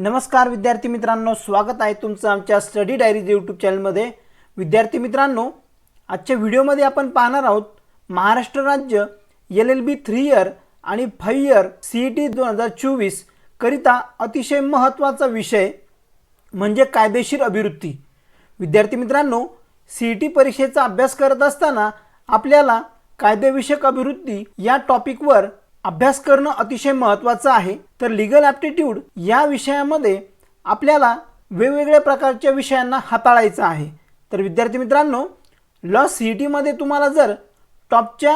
नमस्कार विद्यार्थी मित्रांनो स्वागत आहे तुमचं आमच्या स्टडी डायरीज यूट्यूब चॅनलमध्ये. विद्यार्थी मित्रांनो आजच्या व्हिडिओमध्ये आपण पाहणार आहोत महाराष्ट्र राज्य L L B three year आणि five year C E T दोन हजार चोवीस करिता अतिशय महत्त्वाचा विषय म्हणजे कायदेशीर अभिवृत्ती. विद्यार्थी मित्रांनो सी ई टी परीक्षेचा अभ्यास करत असताना आपल्याला कायदेविषयक अभिवृत्ती या टॉपिकवर अभ्यास करणं अतिशय महत्त्वाचं आहे. तर लिगल ॲप्टिट्यूड या विषयामध्ये आपल्याला वेगवेगळ्या प्रकारच्या विषयांना हाताळायचं आहे. तर विद्यार्थी मित्रांनो लॉ सी ई टीमध्ये तुम्हाला जर टॉपच्या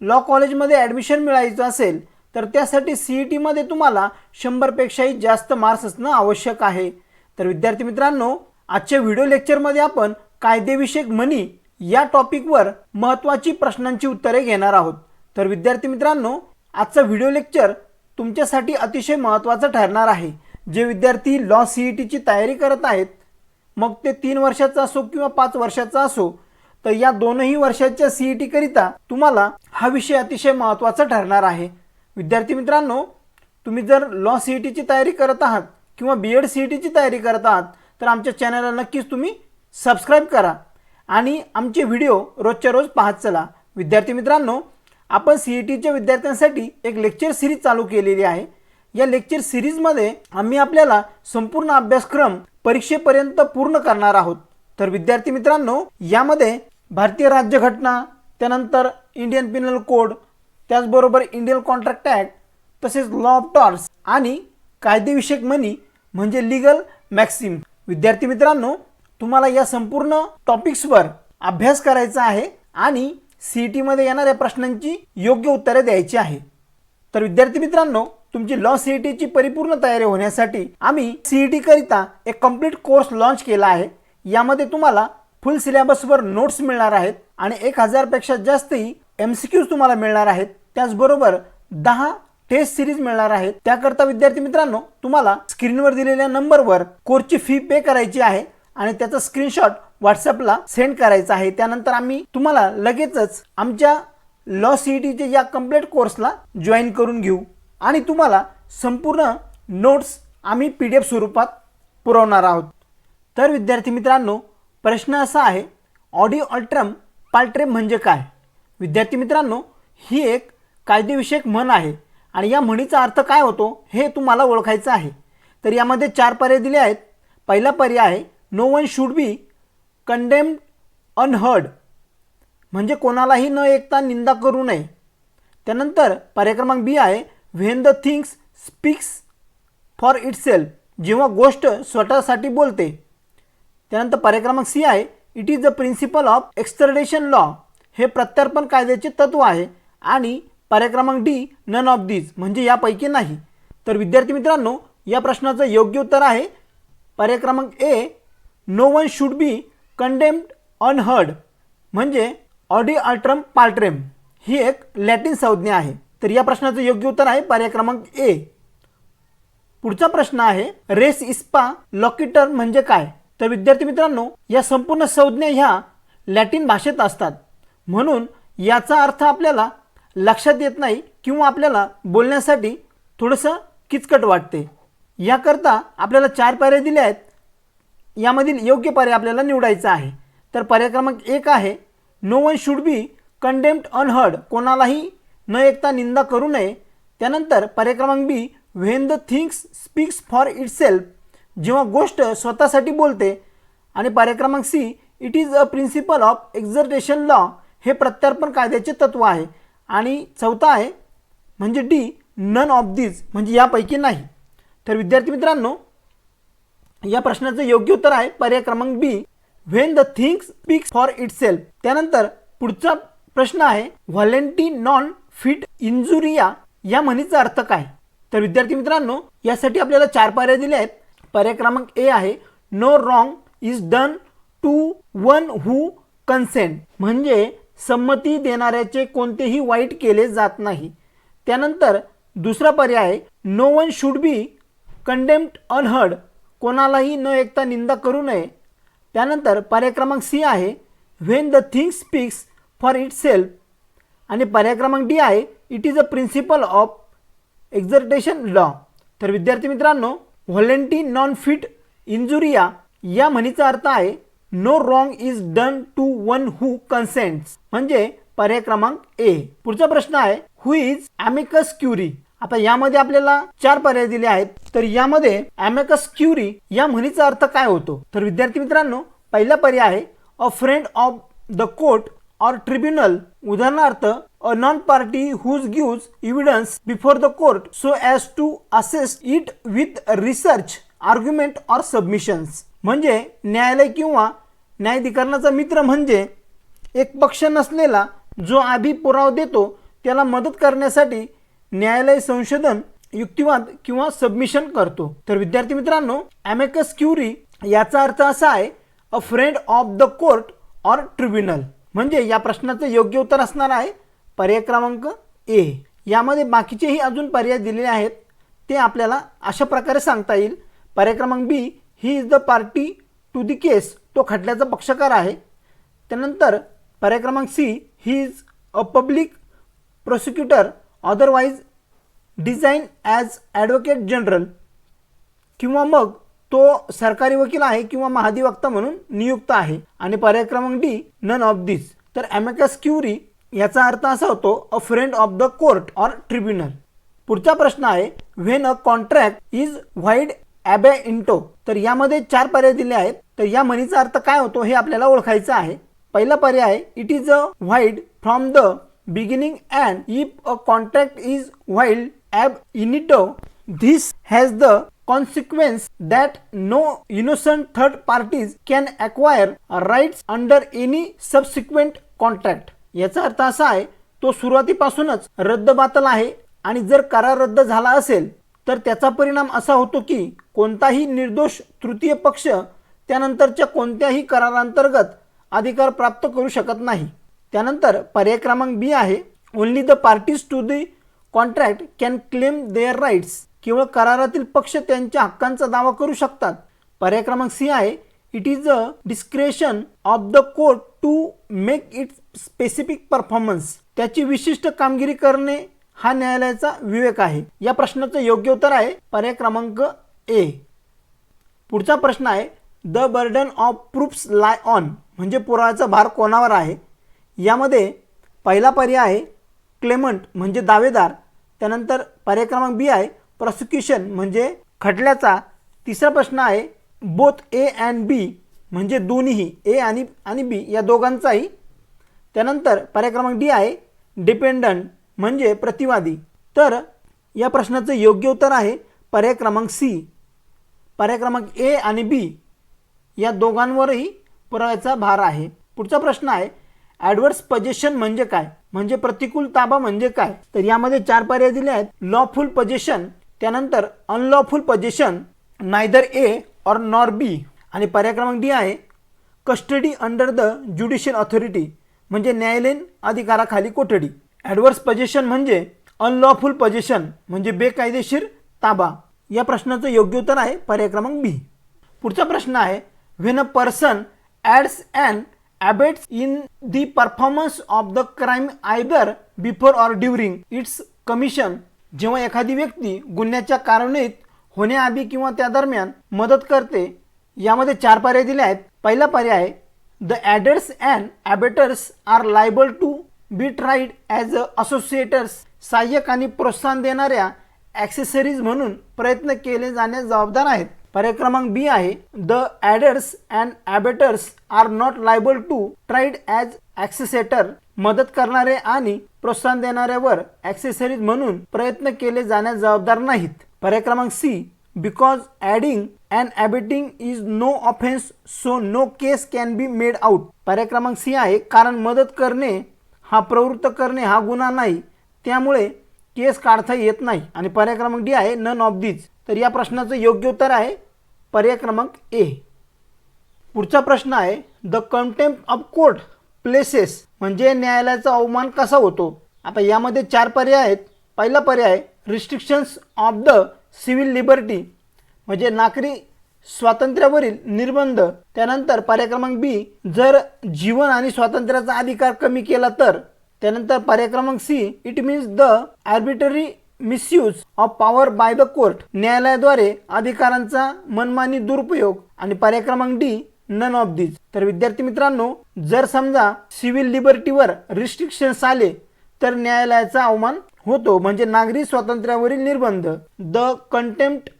लॉ कॉलेजमध्ये ॲडमिशन मिळायचं असेल तर त्यासाठी सी ई टीमध्ये तुम्हाला शंभरपेक्षाही जास्त मार्क्स असणं आवश्यक आहे. तर विद्यार्थी मित्रांनो आजच्या व्हिडिओ लेक्चरमध्ये आपण कायदेविषयक मनी या टॉपिकवर महत्त्वाची प्रश्नांची उत्तरे घेणार आहोत. तर विद्यार्थी मित्रांनो आजचा व्हिडिओ लेक्चर तुमच्यासाठी अतिशय महत्त्वाचं ठरणार आहे. जे विद्यार्थी लॉ सी ई टीची तयारी करत आहेत मग ते तीन वर्षाचा असो किंवा पाच वर्षाचा असो तर या दोनही वर्षाच्या सी ई टीकरिता तुम्हाला हा विषय अतिशय महत्त्वाचा ठरणार आहे. विद्यार्थी मित्रांनो तुम्ही जर लॉ सी ई टीची तयारी करत आहात किंवा बी एड सी ई टीची तयारी करत आहात तर आमच्या चॅनलला नक्कीच तुम्ही सबस्क्राईब करा. आणि आमचे व्हिडिओ रोजच्या रोज पाहत चला. विद्यार्थी मित्रांनो आपण सी ई टीच्या विद्यार्थ्यांसाठी एक लेक्चर सिरीज चालू केलेली आहे. या लेक्चर सिरीजमध्ये आम्ही आपल्याला संपूर्ण अभ्यासक्रम परीक्षेपर्यंत पूर्ण करणार आहोत. तर विद्यार्थी मित्रांनो यामध्ये भारतीय राज्यघटना त्यानंतर इंडियन पिनल कोड त्याचबरोबर इंडियन कॉन्ट्रॅक्ट ॲक्ट तसेच लॉ ऑफ टॉर्स आणि कायदेविषयक मनी म्हणजे लिगल मॅक्सिम विद्यार्थी मित्रांनो तुम्हाला या संपूर्ण टॉपिक्सवर अभ्यास करायचा आहे आणि सी ई टीमध्ये येणाऱ्या प्रश्नांची योग्य उत्तरे द्यायची आहे. तर विद्यार्थी मित्रांनो तुमची लॉ सी ई टीची परिपूर्ण तयारी होण्यासाठी आम्ही सी ई टीकरिता एक कंप्लीट कोर्स लॉन्च केला आहे. यामध्ये तुम्हाला फुल सिलेबसवर नोट्स मिळणार आहेत आणि एक हजारपेक्षा जास्तही एम सी क्यूज तुम्हाला मिळणार आहेत. त्याचबरोबर दहा टेस्ट सिरीज मिळणार आहेत. त्याकरता विद्यार्थी मित्रांनो तुम्हाला स्क्रीनवर दिलेल्या नंबरवर कोर्सची फी पे करायची आहे आणि त्याचा स्क्रीनशॉट व्हॉट्सअपला सेंड करायचा आहे. त्यानंतर आम्ही तुम्हाला लगेचच आमच्या लॉ सी ई टीच्या या कंप्लीट कोर्सला जॉईन करून घेऊ. आणि तुम्हाला संपूर्ण नोट्स आम्ही पी डी एफ स्वरूपात पुरवणार आहोत. तर विद्यार्थी मित्रांनो प्रश्न असा आहे ऑडिओ अल्ट्रम पाल्ट्रेम म्हणजे काय? विद्यार्थी मित्रांनो ही एक कायदेविषयक म्हण आहे आणि या म्हणीचा अर्थ काय होतो हे तुम्हाला ओळखायचं आहे. तर यामध्ये चार पर्याय दिले आहेत. पहिला पर्याय आहे no one should be condemned unheard म्हणजे कोणालाही न ऐकता निंदा करू नये. त्यानंतर पर्याय क्रमांक बी आहे when the things speaks for itself जेव्हा गोष्ट स्वतःसाठी बोलते. त्यानंतर पर्याय क्रमांक सी आहे it is the principle of extradition law हे प्रत्यार्पण कायद्याचे तत्व आहे. आणि पर्याय क्रमांक डी नन ऑफ दीज म्हणजे यापैकी नाही. तर विद्यार्थी मित्रांनो या प्रश्नाचं योग्य उत्तर आहे. पर्याय क्रमांक A no one should be condemned unheard म्हणजे ऑडी अल्ट्रम पाल्ट्रेम ही एक लॅटिन संज्ञा आहे. तर या प्रश्नाचं योग्य उत्तर आहे पर्याय क्रमांक ए पुढचा प्रश्न आहे रेस इस्पा लॉकिटर म्हणजे काय? तर विद्यार्थी मित्रांनो या संपूर्ण संज्ञा ह्या लॅटिन भाषेत असतात. म्हणून याचा अर्थ आपल्याला लक्षात येत नाही किंवा आपल्याला बोलण्यासाठी थोडंसं किचकट वाटते. याकरता आपल्याला चार पायऱ्या दिल्या आहेत. यामधील योग्य पर्याय आपल्याला निवडायचा आहे. तर पर्याय क्रमांक एक आहे no one should be condemned unheard कोणालाही न एकता निंदा करू नये. त्यानंतर पर्याय क्रमांक B when the things speaks for itself जेव्हा गोष्ट स्वतःसाठी बोलते. आणि पर्याय क्रमांक C it is a principle of extradition law हे प्रत्यार्पण कायद्याचे तत्व आहे. आणि चौथा आहे म्हणजे डी नन ऑफ दीज म्हणजे यापैकी नाही. तर विद्यार्थी मित्रांनो या प्रश्नाचं योग्य उत्तर आहे पर्याय क्रमांक B when the things speaks for itself त्यानंतर पुढचा प्रश्न आहे व्हॉलेंटी नॉन फिट इंजुरिया या म्हणीचा अर्थ काय? तर विद्यार्थी मित्रांनो यासाठी आपल्याला चार पर्याय दिले आहेत. पर्याय क्रमांक ए आहे no wrong is done to one who consent म्हणजे संमती देणाऱ्याचे कोणतेही वाईट केले जात नाही. त्यानंतर दुसरा पर्याय आहे no one should be condemned unheard कोणालाही न ऐकता निंदा करू नये. त्यानंतर पर्याय क्रमांक सी आहे when the thing speaks for itself आणि पर्याय क्रमांक डी आहे it is a principle of extradition law तर विद्यार्थी मित्रांनो व्हॉलेंटी नॉन फिट इंजुरिया या म्हणीचा अर्थ आहे no wrong is done to one who consents म्हणजे पर्याय क्रमांक ए. पुढचा प्रश्न आहे हु इज ॲमिकस क्युरी आता यामध्ये आपल्याला चार पर्याय दिले आहेत. तर यामध्ये अमेकस क्युरी या म्हणीचा अर्थ काय होतो? तर विद्यार्थी मित्रांनो पहिला पर्याय आहे a friend of the court or tribunal उदाहरणार्थ a non party whose gives evidence before the court so as to assist it with research argument or submissions म्हणजे न्यायालय किंवा न्यायाधिकरणाचा मित्र म्हणजे एक पक्ष नसलेला जो आधी पुरावा देतो त्याला मदत करण्यासाठी न्यायालय संशोधन युक्तिवाद किंवा सबमिशन करतो. तर विद्यार्थी मित्रांनो ॲमेकस क्युरी याचा अर्थ असा आहे a friend of the court or tribunal म्हणजे या प्रश्नाचं योग्य उत्तर असणार आहे पर्याय क्रमांक ए यामध्ये बाकीचेही अजून पर्याय दिलेले आहेत ते आपल्याला अशा प्रकारे सांगता येईल. पर्याय क्रमांक B he is the party to the case तो खटल्याचा पक्षकार आहे. त्यानंतर पर्याय क्रमांक C he is a public prosecutor otherwise design as advocate general किंवा मग तो सरकारी वकील आहे किंवा महाधिवक्ता म्हणून नियुक्त आहे. आणि पर्याय क्रमांक डी नन ऑफ दिस तर अमेकस क्युरी याचा अर्थ असा होतो a friend of the court or tribunal पुढचा प्रश्न आहे when a contract is void ॲबे into तर यामध्ये चार पर्याय दिले आहेत. तर या म्हणीचा अर्थ काय होतो हे आपल्याला ओळखायचं आहे. पहिला पर्याय आहे it is a void from the beginning and if a contract is void ॲब initio, this has the consequence that no innocent third parties can acquire rights under any subsequent contract. याचा अर्थ असा आहे तो सुरुवातीपासूनच रद्दबातल आहे आणि जर करार रद्द झाला असेल तर त्याचा परिणाम असा होतो की कोणताही निर्दोष तृतीय पक्ष त्यानंतरच्या कोणत्याही करारांतर्गत अधिकार प्राप्त करू शकत नाही. त्यानंतर पर्याय क्रमांक बी आहे only the parties to the contract can claim their rights केवळ करारातील पक्ष त्यांच्या हक्कांचा दावा करू शकतात. पर्याय क्रमांक सी आहे it is a discretion of the court to make it specific performance त्याची विशिष्ट कामगिरी करणे हा न्यायालयाचा विवेक आहे. या प्रश्नाचं योग्य उत्तर आहे पर्याय क्रमांक ए. पुढचा प्रश्न आहे the burden of proofs lie on म्हणजे पुराव्याचा भार कोणावर आहे? यामध्ये पहिला पर्याय आहे क्लेमंट म्हणजे दावेदार त्यानंतर पर्याय क्रमांक बी आहे प्रॉसिक्युशन म्हणजे खटल्याचा तिसरा प्रश्न आहे बोथ ए अँड बी म्हणजे दोन्हीही ए आणि आणि बी या दोघांचाही. त्यानंतर पर्याय क्रमांक डी आहे डिपेंडंट म्हणजे प्रतिवादी. तर या प्रश्नाचं योग्य उत्तर आहे पर्याय क्रमांक सी पर्याय क्रमांक ए आणि बी या दोघांवरही पुराव्याचा भार आहे. पुढचा प्रश्न आहे ॲडवर्स पजेशन म्हणजे काय? म्हणजे प्रतिकूल ताबा म्हणजे काय? तर यामध्ये चार पर्याय दिले आहेत. लॉफुल पजेशन त्यानंतर unlawful possession neither A or nor B आणि पर्याय क्रमांक डी आहे custody under the judicial authority म्हणजे न्यायालयीन अधिकाराखाली कोठडी. ॲडवर्स पजेशन म्हणजे अनलॉफुल पजेशन म्हणजे बेकायदेशीर ताबा. या प्रश्नाचं योग्य उत्तर आहे पर्याय क्रमांक बी पुढचा प्रश्न आहे when a person aids and abets in the performance of the crime either before or during its commission जेव्हा एखादी व्यक्ती गुन्ह्याच्या कारणीत होण्याआधी किंवा त्या दरम्यान मदत करते यामध्ये चार पर्याय दिले आहेत. पहिला पर्याय आहे the aiders and abettors are liable to be tried as a associators सहाय्यक आणि प्रोत्साहन देणाऱ्या ॲक्सेसरीज म्हणून प्रयत्न केले जाण्यास जबाबदार आहेत. पर्याय क्रमांक बी आहे. The aiders and abettors are not liable to tried as accessory मदत करणारे आणि प्रोत्साहन देणाऱ्यावर ॲक्सेसरीज म्हणून प्रयत्न केले जाण्यास जबाबदार नाहीत. पर्याय क्रमांक C because aiding and abetting is no offence so no case can be made out पर्याय क्रमांक सी आहे कारण मदत करणे हा प्रवृत्त करणे हा गुन्हा नाही. त्यामुळे केस काढता येत नाही. आणि पर्याय क्रमांक डी आहे नन ऑफ दीज तर या प्रश्नाचं योग्य उत्तर आहे पर्याय क्रमांक ए. पुढचा प्रश्न आहे the contempt of court places म्हणजे न्यायालयाचा अवमान कसा होतो? आता यामध्ये चार पर्याय आहेत. पहिला पर्याय restrictions of the civil liberty म्हणजे नागरी स्वातंत्र्यावरील निर्बंध. त्यानंतर पर्याय क्रमांक बी जर जीवन आणि स्वातंत्र्याचा अधिकार कमी केला तर त्यानंतर पर्याय क्रमांक C it means the arbitrary misuse of power by the court न्यायालयाद्वारे अधिकारांचा मनमानी दुरुपयोग आणि पर्याय क्रमांक डी नन ऑफ दिस तर विद्यार्थी मित्रांनो जर समजा सिव्हिल लिबर्टीवर रिस्ट्रिक्शन्स आले तर न्यायालयाचा अवमान होतो. म्हणजे नागरी स्वातंत्र्यावरील निर्बंध the contempt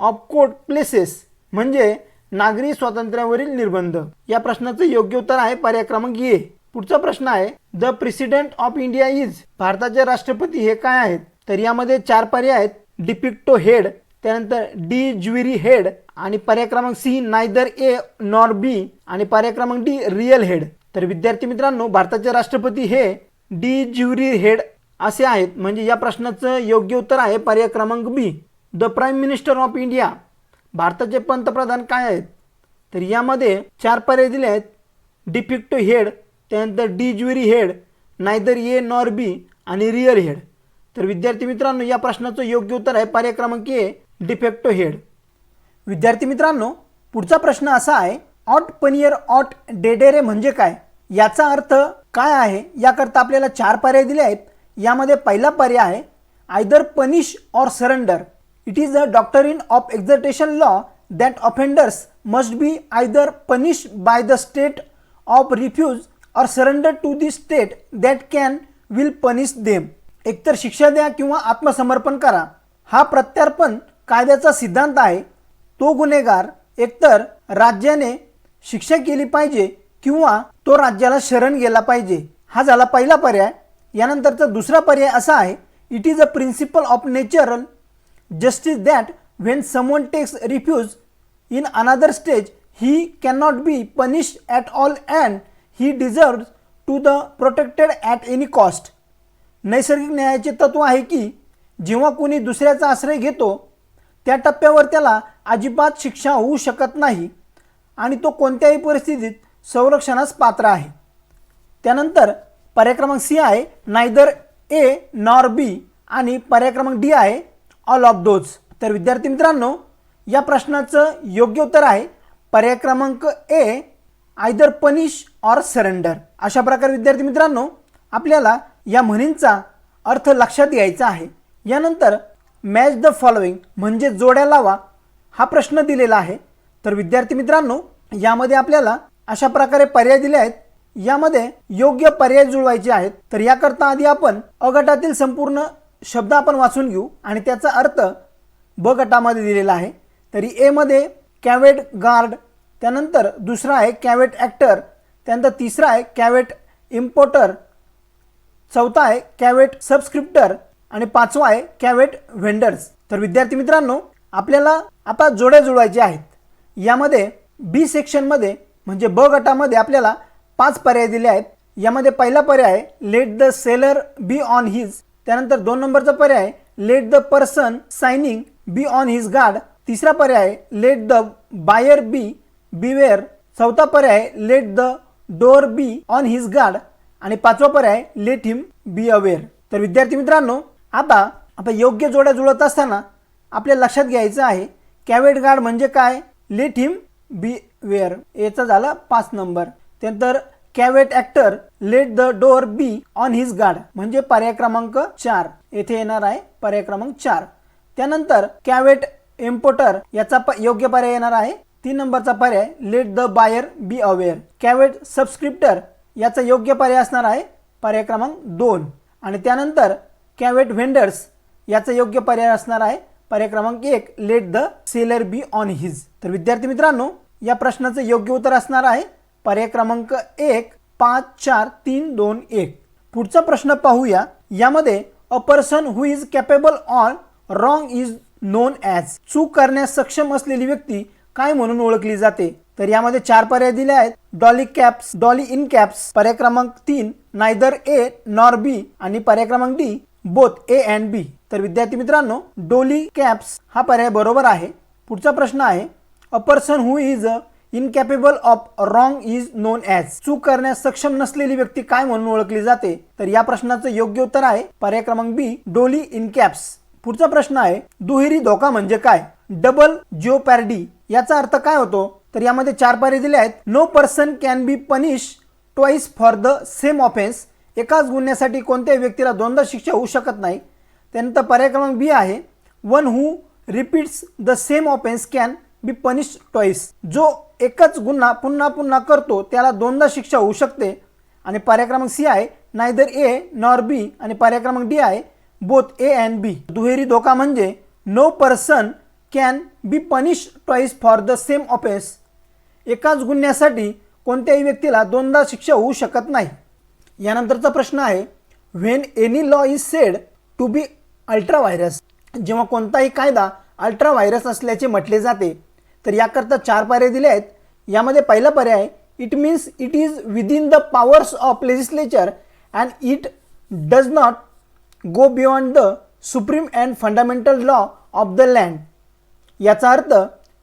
of court places म्हणजे नागरी स्वातंत्र्यावरील निर्बंध. या प्रश्नाचं योग्य उत्तर आहे पर्याय क्रमांक ए पुढचा प्रश्न आहे the president of India is भारताचे राष्ट्रपती हे काय आहेत? तर यामध्ये चार पर्याय आहेत. डिपिक्टो हेड त्यानंतर डी ज्युरी हेड आणि पर्याय क्रमांक C neither A nor B आणि पर्याय क्रमांक डी रियल हेड. तर विद्यार्थी मित्रांनो भारताचे राष्ट्रपती हे डी ज्युरी हेड असे आहेत. म्हणजे या प्रश्नाचं योग्य उत्तर आहे पर्याय क्रमांक B. The prime minister of India. भारताचे पंतप्रधान काय आहेत? तर यामध्ये चार पर्याय दिले आहेत. डिफिक्टो हेड त्यानंतर de jure head neither A nor B आणि रिअल हेड. तर विद्यार्थी मित्रांनो या प्रश्नाचं योग्य उत्तर आहे पर्याय क्रमांक ए डिफेक्टो हेड विद्यार्थी मित्रांनो पुढचा प्रश्न असा आहे ऑट पनियर ऑट डेडेरे म्हणजे काय? याचा अर्थ काय आहे? याकरता आपल्याला चार पर्याय दिले आहेत. यामध्ये पहिला पर्याय आहे either punish or surrender it is a doctrine of extradition law that offenders must be either punish by the state of refuge or surrender to the state that can will punish them एकतर शिक्षा द्या किंवा आत्मसमर्पण करा. हा प्रत्यार्पण कायद्याचा सिद्धांत आहे. तो गुन्हेगार एकतर राज्याने शिक्षा केली पाहिजे किंवा तो राज्याला शरण गेला पाहिजे. हा झाला पहिला पर्याय. यानंतरचा दुसरा पर्याय असा आहे it is a principle of natural justice that when someone takes refuge in another stage he cannot be punish at all and he deserve to the protected at any cost नैसर्गिक न्यायाचे तत्व आहे की जेव्हा कोणी दुसऱ्याचा आश्रय घेतो त्या टप्प्यावर त्याला अजिबात शिक्षा होऊ शकत नाही आणि तो कोणत्याही परिस्थितीत संरक्षणास पात्र आहे. त्यानंतर पर्याय क्रमांक सी आहे नायदर ए नॉर बी आणि पर्याय क्रमांक डी आहे ऑल ऑफ दोज. तर विद्यार्थी मित्रांनो या प्रश्नाचं योग्य उत्तर आहे पर्याय क्रमांक A either punish or surrender. अशा प्रकारे विद्यार्थी मित्रांनो आपल्याला या म्हणींचा अर्थ लक्षात घ्यायचा आहे. यानंतर मॅच द फॉलोइंग म्हणजे जोड्या लावा हा प्रश्न दिलेला आहे. तर विद्यार्थी मित्रांनो यामध्ये आपल्याला अशा प्रकारे पर्याय दिले आहेत. यामध्ये योग्य पर्याय जुळवायचे आहेत. तर याकरता आधी आपण अ गटातील संपूर्ण शब्द आपण वाचून घेऊ आणि त्याचा अर्थ ब गटामध्ये दिलेला आहे. तरी एमध्ये कॅवेट गार्ड त्यानंतर दुसरा आहे कॅवेट ॲक्टर त्यानंतर तिसरा आहे कॅवेट इम्पोर्टर चौथा आहे कॅवेट सबस्क्रिप्टर आणि पाचवा आहे कॅवेट व्हेंडर्स. तर विद्यार्थी मित्रांनो आपल्याला आता जोड्या जुळवायच्या आहेत. यामध्ये बी सेक्शनमध्ये म्हणजे ब गटामध्ये आपल्याला पाच पर्याय दिले आहेत. यामध्ये पहिला पर्याय आहे let the seller be on his त्यानंतर दोन नंबरचा पर्याय let the person signing be on his guard तिसरा पर्याय let the buyer be beware चौथा पर्याय let the doer be on his guard आणि पाचवा पर्याय लेट हिम बी अवेअर तर विद्यार्थी मित्रांनो आता आपण योग्य जोड्या जुळत असताना आपल्या लक्षात घ्यायचं आहे कॅवेट गार्ड म्हणजे काय? लेट हिम बी वेअर याचा झाला पाच नंबर. त्यानंतर caveat actor let the doer be on his guard म्हणजे पर्याय क्रमांक चार. येथे येणार आहे पर्याय क्रमांक चार. त्यानंतर कॅवेट इम्पोर्टर याचा प- योग्य पर्याय येणार आहे. तीन नंबरचा पर्याय let the buyer be aware caveat subscriptor याचा योग्य पर्याय असणार आहे पर्याय क्रमांक दोन. आणि त्यानंतर कॅवेट व्हेंडर्स याचा योग्य पर्याय असणार आहे पर्याय क्रमांक एक let the seller be on his. तर विद्यार्थी मित्रांनो या प्रश्नाचं योग्य उत्तर असणार आहे पर्याय क्रमांक एक पाच चार तीन दोन एक. पुढचा प्रश्न पाहूया. यामध्ये a person who is capable on wrong is known as चूक करण्यास सक्षम असलेली व्यक्ती काय म्हणून ओळखली जाते? तर यामध्ये चार पर्याय दिले आहेत. Doli capax doli incapax पर्याय क्रमांक तीन नायदर ए नॉर बी आणि पर्याय क्रमांक D both A and B. तर विद्यार्थी मित्रांनो डोली कॅप्स हा पर्याय बरोबर आहे. पुढचा प्रश्न आहे a person who is incapable of wrong is known as. चूक करण्यास सक्षम नसलेली व्यक्ती काय म्हणून ओळखली जाते? तर या प्रश्नाचं योग्य उत्तर आहे पर्याय क्रमांक बी डोली इन कॅप्स. पुढचा प्रश्न आहे दुहेरी धोका म्हणजे काय? डबल जिओपॅरडी याचा अर्थ काय होतो? तर यामध्ये चार पर्याय दिले आहेत. No person can be punish twice for the same offence एकाच गुन्ह्यासाठी कोणत्याही व्यक्तीला दोनदा शिक्षा होऊ शकत नाही. त्यानंतर पर्याय क्रमांक बी आहे. One who repeats the same offence can be punish twice जो एकच गुन्हा पुन्हा पुन्हा करतो त्याला दोनदा शिक्षा होऊ शकते. आणि पर्याय क्रमांक सी आहे. नायदर ए नॉर बी आणि पर्याय क्रमांक डी आहे. बोथ ए अँड बी दुहेरी धोका म्हणजे no person can be punish twice for the same offence एकाच गुन्ह्यासाठी कोणत्याही व्यक्तीला दोनदा शिक्षा होऊ शकत नाही. यानंतरचा प्रश्न आहे when any law is said to be ultra vires जेव्हा कोणताही कायदा अल्ट्रा व्हायरस असल्याचे म्हटले जाते तर याकरता चार पर्याय दिले आहेत. यामध्ये पहिला पर्याय it means it is within the powers of legislature and it does not go beyond the supreme and fundamental law of the land याचा अर्थ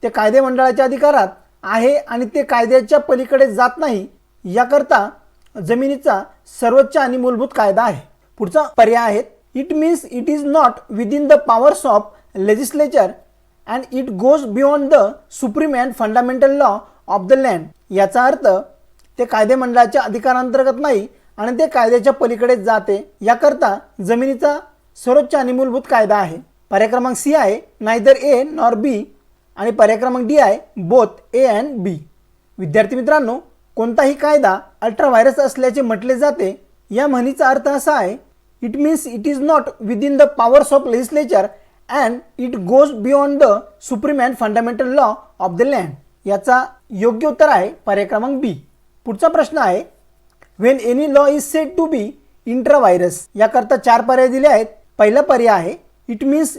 ते कायदे मंडळाच्या अधिकारात आहे आणि ते कायद्याच्या पलीकडे जात नाही याकरता जमिनीचा सर्वोच्च आणि मूलभूत कायदा आहे. पुढचा पर्याय आहे it means it is not within the powers of legislature and it goes beyond the supreme and fundamental law of the land याचा अर्थ ते कायदेमंडळाच्या अधिकारांतर्गत नाही आणि ते कायद्याच्या पलीकडे जाते याकरता जमिनीचा सर्वोच्च आणि मूलभूत कायदा आहे. पर्याय क्रमांक सी आहे. नायदर ए नॉर बी आणि पर्याय क्रमांक डी आहे बोथ ए अँड बी विद्यार्थी मित्रांनो कोणताही कायदा अल्ट्रा व्हायरस असल्याचे म्हटले जाते या म्हणीचा अर्थ असा आहे it means it is not within the powers of legislature and it goes beyond the supreme and fundamental law of the land याचा योग्य उत्तर आहे पर्याय क्रमांक बी पुढचा प्रश्न आहे when any law is set to be intra vires याकरता चार पर्याय दिले आहेत. पहिला पर्याय आहे it means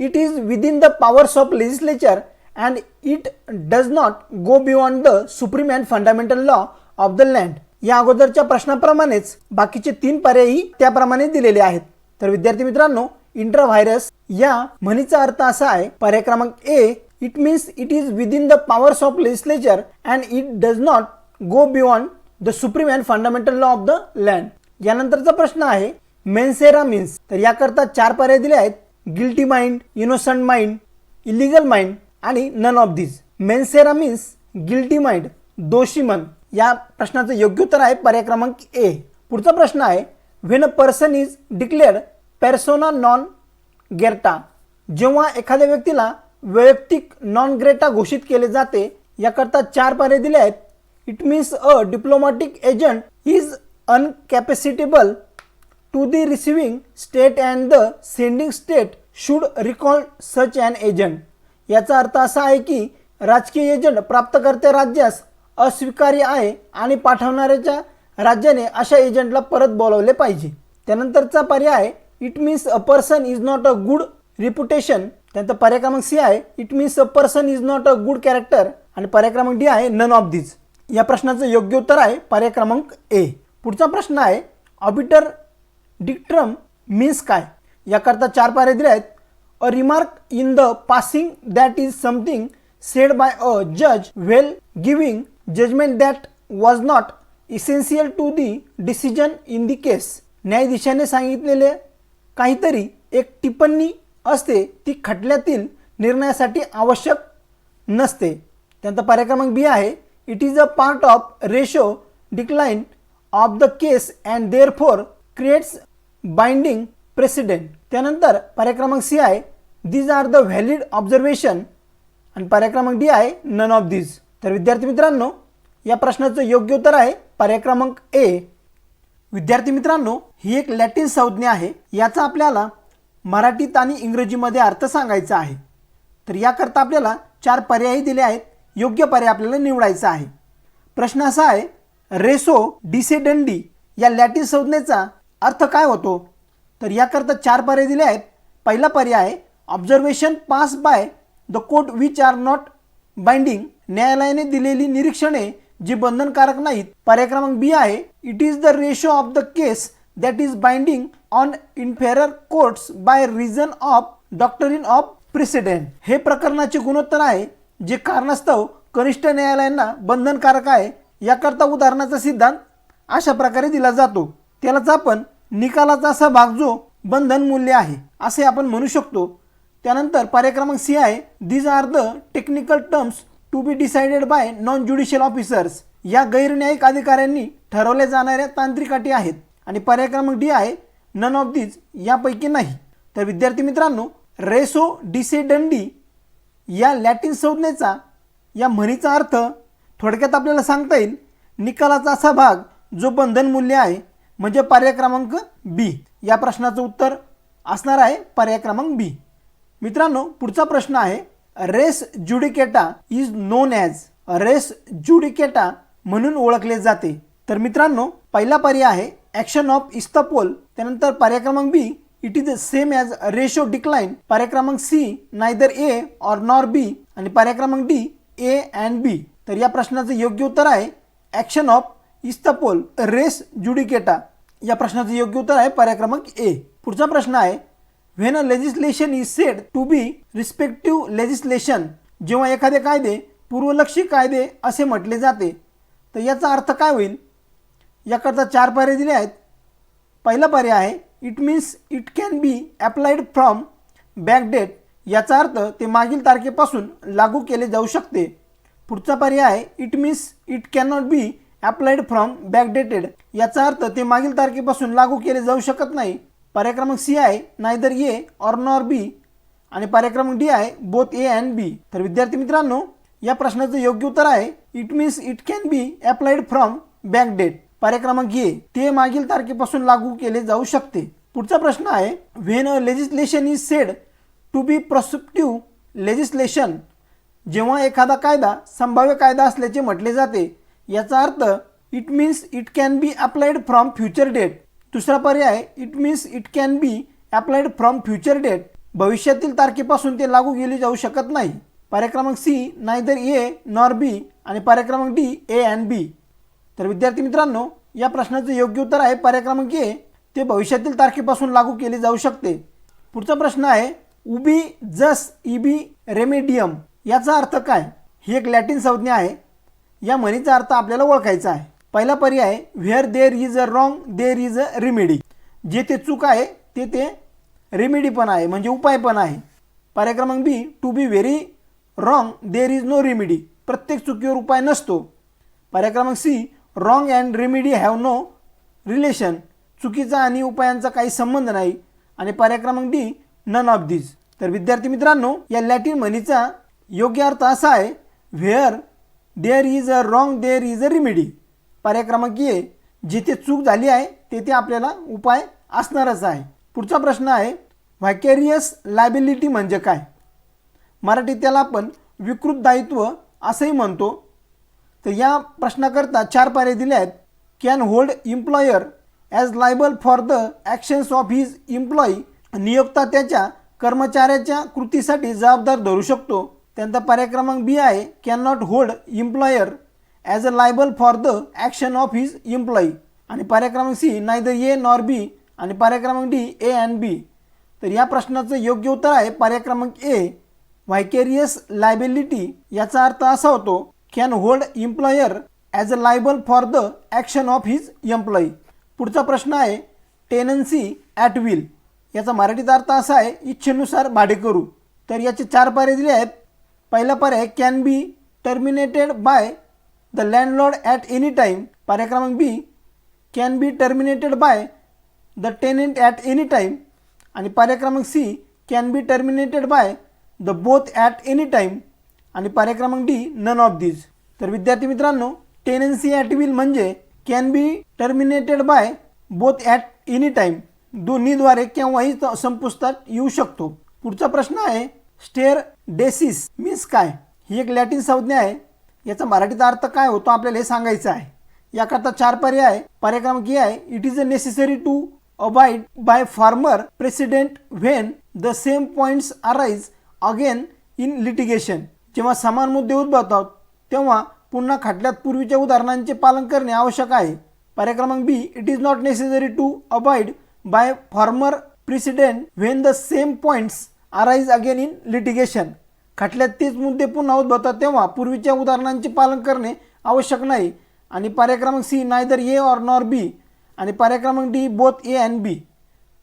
it is within the powers of legislature and it does not go beyond the supreme and fundamental law of the land या अगोदरच्या प्रश्नाप्रमाणेच बाकीचे तीन पर्यायही त्याप्रमाणे दिलेले आहेत. तर विद्यार्थी मित्रांनो इंट्रा व्हायरस या म्हणीचा अर्थ असा आहे पर्याय क्रमांक A it means it is within the powers of legislature and it does not go beyond the supreme and fundamental law of the land यानंतरचा प्रश्न आहे मेन्सेरा मीन्स तर याकरता चार पर्याय दिले आहेत. Guilty mind innocent mind illegal mind आणि none of this mens rea means guilty mind दोषी मन. या प्रश्नाचं योग्य उत्तर आहे पर्याय क्रमांक ए पुढचा प्रश्न आहे when a person is declared persona non grata जेव्हा एखाद्या व्यक्तीला वैयक्तिक नॉन ग्रेटा घोषित केले जाते याकरता चार पर्याय दिले आहेत. It means a diplomatic agent is unacceptable to the receiving state and the sending state should recall such and agent याचा अर्थ असा आहे की राजकीय एजंट प्राप्तकर्त्या राज्यास अस्वीकार्य आहे आणि पाठवणाऱ्याच्या राज्याने अशा एजंटला परत बोलवले पाहिजे. त्यानंतरचा पर्याय it means a person is not a good reputation त्यानंतर पर्याय क्रमांक सी आहे it means a person is not a good character आणि पर्याय क्रमांक डी आहे नन ऑफ दिस या प्रश्नाचं योग्य उत्तर आहे पर्याय क्रमांक ए. पुढचा प्रश्न आहे ऑबिटर डिक्ट्रम मीन्स काय? याकरता चार पारे दिले आहेत. A remark in the passing that is something said by a जज while giving judgement that was not essential to the decision in the case न्यायाधीशाने सांगितलेले काहीतरी एक टिप्पणी असते ती खटल्यातील निर्णयासाठी आवश्यक नसते. त्यानंतर पर्याय क्रमांक बी आहे. It is a part of ratio decline of the case and therefore creates binding precedent. त्यानंतर पर्याय क्रमांक सी आहे these are the valid observation आणि पर्याय क्रमांक डी आहे नन ऑफ दीज तर विद्यार्थी मित्रांनो या प्रश्नाचं योग्य उत्तर आहे पर्याय क्रमांक ए. विद्यार्थी मित्रांनो ही एक लॅटिन संज्ञा आहे. याचा आपल्याला मराठीत आणि इंग्रजीमध्ये अर्थ सांगायचा आहे. तर याकरता आपल्याला चार पर्यायही दिले आहेत. योग्य पर्याय आपल्याला निवडायचा आहे. प्रश्न असा आहे रेसो डिसेडंडी या लॅटिन संज्ञेचा अर्थ काय होतो? तर याकरता चार पर्याय दिले आहेत. पहिला पर्याय आहे observation pass by the court which are not binding न्यायालयाने दिलेली निरीक्षणे जी बंधनकारक नाहीत. पर्याय क्रमांक बी आहे it is the ratio of the case that is binding on inferior courts by reason of doctrine of precedent हे प्रकरणाचे गुणोत्तर आहे जे कारणास्तव कनिष्ठ न्यायालयांना बंधनकारक आहे. याकरता उदाहरणाचा सिद्धांत अशा प्रकारे दिला जातो. त्यालाच आपण निकालाचा असा भाग जो बंधन मूल्य आहे असे आपण म्हणू शकतो. त्यानंतर पर्याय क्रमांक सी आहे these are the technical terms to be decided by non judicial officers या गैरन्यायिक अधिकाऱ्यांनी ठरवल्या जाणाऱ्या तांत्रिक अटी आहेत आणि पर्याय क्रमांक डी आहे नन ऑफ दीज यापैकी नाही. तर विद्यार्थी मित्रांनो रेसो डिसेडंडी या लॅटिन संज्ञेचा या म्हणीचा अर्थ थोडक्यात आपल्याला सांगता येईल निकालाचा असा भाग जो बंधन मूल्य आहे म्हणजे पर्याय क्रमांक बी. या प्रश्नाचं उत्तर असणार आहे पर्याय क्रमांक बी. मित्रांनो पुढचा प्रश्न आहे res judicata is known as res judicata म्हणून ओळखले जाते. तर मित्रांनो पहिला पर्याय आहे ॲक्शन ऑफ इस्तपोल त्यानंतर पर्याय क्रमांक B it is the same as ratio decline पर्याय क्रमांक C neither A or nor B आणि पर्याय क्रमांक डी ए अँड बी तर या प्रश्नाचं योग्य उत्तर आहे action of estoppel res judicata या प्रश्नाचं योग्य उत्तर आहे पर्याय क्रमांक ए. पुढचा प्रश्न आहे when a legislation is said to be retrospective legislation जेव्हा एखादे कायदे पूर्वलक्षी कायदे असे म्हटले जाते तर याचा अर्थ काय होईल? याकरता चार पर्याय दिले आहेत. पहिला पर्याय आहे it means it can be applied from backdate याचा अर्थ ते मागील तारखेपासून लागू केले जाऊ शकते. पुढचा पर्याय आहे it means it cannot be applied from backdated याचा अर्थ ते मागील तारखेपासून लागू केले जाऊ शकत नाही. पर्याय क्रमांक सी आहे neither A or nor B आणि पर्याय क्रमांक डी आहे बोथ ए अँड बी तर विद्यार्थी मित्रांनो या प्रश्नाचं योग्य उत्तर आहे it means it can be applied from backdate पर्याय क्रमांक ए ते मागील तारखेपासून लागू केले जाऊ शकते. पुढचा प्रश्न आहे when a legislation is said to be prospective legislation जेव्हा एखादा कायदा संभाव्य कायदा असल्याचे म्हटले जाते याचा अर्थ it means it can be applied from future date दुसरा पर्याय it means it can be applied from future date भविष्यातील तारखेपासून ते लागू केले जाऊ शकत नाही. पर्याय क्रमांक सी नाहीतर ए नॉर बी आणि पर्याय क्रमांक डी ए अँड बी तर विद्यार्थी मित्रांनो या प्रश्नाचं योग्य उत्तर आहे पर्याय क्रमांक ए ते भविष्यातील तारखेपासून लागू केले जाऊ शकते. पुढचा प्रश्न आहे उबी जस इबी रेमेडियम. याचा अर्थ काय? ही एक लॅटिन संज्ञा आहे. या म्हणीचा अर्थ आपल्याला ओळखायचा आहे. पहिला पर्याय where there is a wrong there is a remedy जे ते चूक आहे ते ते रेमेडी पण आहे म्हणजे उपाय पण आहे. पर्याय क्रमांक B to be very wrong there is no remedy प्रत्येक चुकीवर उपाय नसतो. पर्याय क्रमांक C wrong and remedy have no relation चुकीचा आणि उपायांचा काही संबंध नाही. आणि पर्याय क्रमांक डी नन ऑफ दिस तर विद्यार्थी मित्रांनो या लॅटिन म्हणीचा योग्य अर्थ असा आहे where there is a wrong there is a remedy पर्याय क्रमांक ए जिथे चूक झाली आहे तेथे आपल्याला उपाय असणारच आहे. पुढचा प्रश्न आहे व्हॅकेरियस लायबिलिटी म्हणजे काय? मराठीत त्याला आपण विकृत दायित्व असंही म्हणतो. तर या प्रश्नाकरता चार पर्याय दिले आहेत. Can hold employer as liable for the actions of his employee नियोक्ता त्याच्या कर्मचाऱ्याच्या कृतीसाठी जबाबदार धरू शकतो. त्यांचा पर्याय क्रमांक बी आहे can not hold employer as a liable for the action of his employee आणि पर्याय क्रमांक C neither A nor B आणि पर्याय क्रमांक डी ए अँड बी तर या प्रश्नाचं योग्य उत्तर आहे पर्याय क्रमांक ए व्हायकेरियस लायबिलिटी याचा अर्थ असा होतो can hold employer as a liable for the action of his employee पुढचा प्रश्न आहे टेनन्सी ॲट विल याचा मराठीचा अर्थ असा आहे इच्छेनुसार भाडेकरू. तर याचे चार पर्याय दिले आहेत पहिला पर्याय can be terminated by the landlord at any time पर्याय क्रमांक B can be terminated by the tenant at any time आणि पर्याय क्रमांक C can be terminated by the both at any time आणि पर्याय क्रमांक डी नन ऑफ दिस तर विद्यार्थी मित्रांनो टेनन्सी ॲट विल म्हणजे can be terminated by both at any time दोन्हीद्वारे केव्हाही संपुष्टात येऊ शकतो. पुढचा प्रश्न आहे स्टेअर डेसिस मीन्स काय? ही एक लॅटिन संज्ञा आहे. याचा मराठीचा अर्थ काय होतो आपल्याला हे सांगायचं आहे. याकरता चार पर्याय आहे. पर्याय क्रमांक आहे. It is a necessary to abide by former precedent when the same points arise again in litigation जेव्हा समान मुद्दे उद्भवतात तेव्हा पुन्हा खटल्यात पूर्वीच्या उदाहरणांचे पालन करणे आवश्यक आहे. पर्याय क्रमांक B it is not necessary to abide by former precedent when the same points arise again in litigation खटल्यात तेच मुद्दे पुन्हा उद्भवतात तेव्हा पूर्वीच्या उदाहरणांचे पालन करणे आवश्यक नाही. आणि पर्याय क्रमांक C neither A or nor B आणि पर्याय क्रमांक D both A and B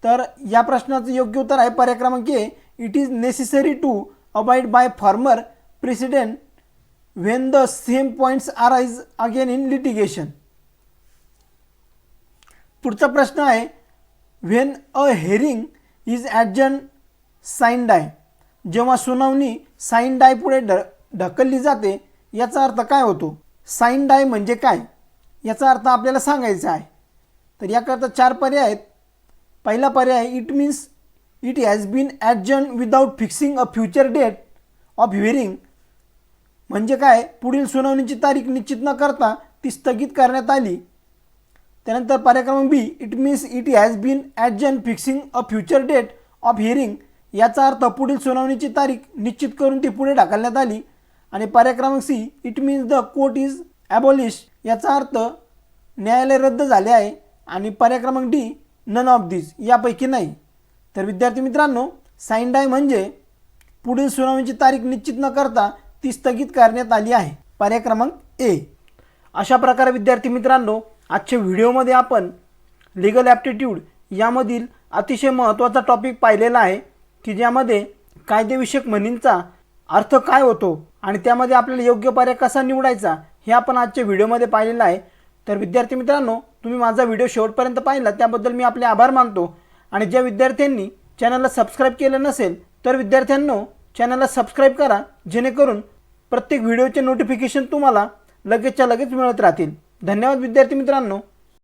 तर या प्रश्नाचं योग्य उत्तर आहे पर्याय क्रमांक A. It is necessary to abide by former president when the same points arise again in litigation पुढचा प्रश्न आहे when a hearing is adjourn sine die. जेव्हा सुनावणी साईन डाय पुढे ढ ढकलली जाते याचा अर्थ काय होतो? साईन डाय म्हणजे काय? याचा अर्थ आपल्याला सांगायचा आहे. तर याकरता चार पर्याय आहेत. पहिला पर्याय it means it has been adjourn without fixing a future date of hearing म्हणजे काय? पुढील सुनावणीची तारीख निश्चित न करता ती स्थगित करण्यात आली. त्यानंतर पर्याय क्रमांक B it means it has been adjourn fixing a future date of hearing याचा अर्थ पुढील सुनावणीची तारीख निश्चित करून ती पुढे ढकलण्यात आली आणि पर्याय क्रमांक C it means the court is abolish याचा अर्थ न्यायालय रद्द झाले आहे आणि पर्याय क्रमांक डी नन ऑफ दिस यापैकी नाही. तर विद्यार्थी मित्रांनो साईन डाय म्हणजे पुढील सुनावणीची तारीख निश्चित न करता ती स्थगित करण्यात आली आहे. पर्याय क्रमांक ए. अशा प्रकारे विद्यार्थी मित्रांनो आजच्या व्हिडिओमध्ये आपण लिगल ॲप्टिट्यूड यामधील अतिशय महत्त्वाचा टॉपिक पाहिलेला आहे. की ज्यामध्ये कायदेविषयक म्हणींचा अर्थ काय होतो आणि त्यामध्ये आपल्याला योग्य पर्याय कसा निवडायचा हे आपण आजच्या व्हिडिओमध्ये पाहिलेलं आहे. तर विद्यार्थी मित्रांनो तुम्ही माझा व्हिडिओ शेवटपर्यंत पाहिला त्याबद्दल मी आपले आभार मानतो. आणि ज्या विद्यार्थ्यांनी चॅनलला सबस्क्राईब केलं नसेल तर विद्यार्थ्यांनो चॅनलला सबस्क्राईब करा जेणेकरून प्रत्येक व्हिडिओचे नोटिफिकेशन तुम्हाला लगेचच्या लगेच मिळत राहतील. धन्यवाद विद्यार्थी मित्रांनो.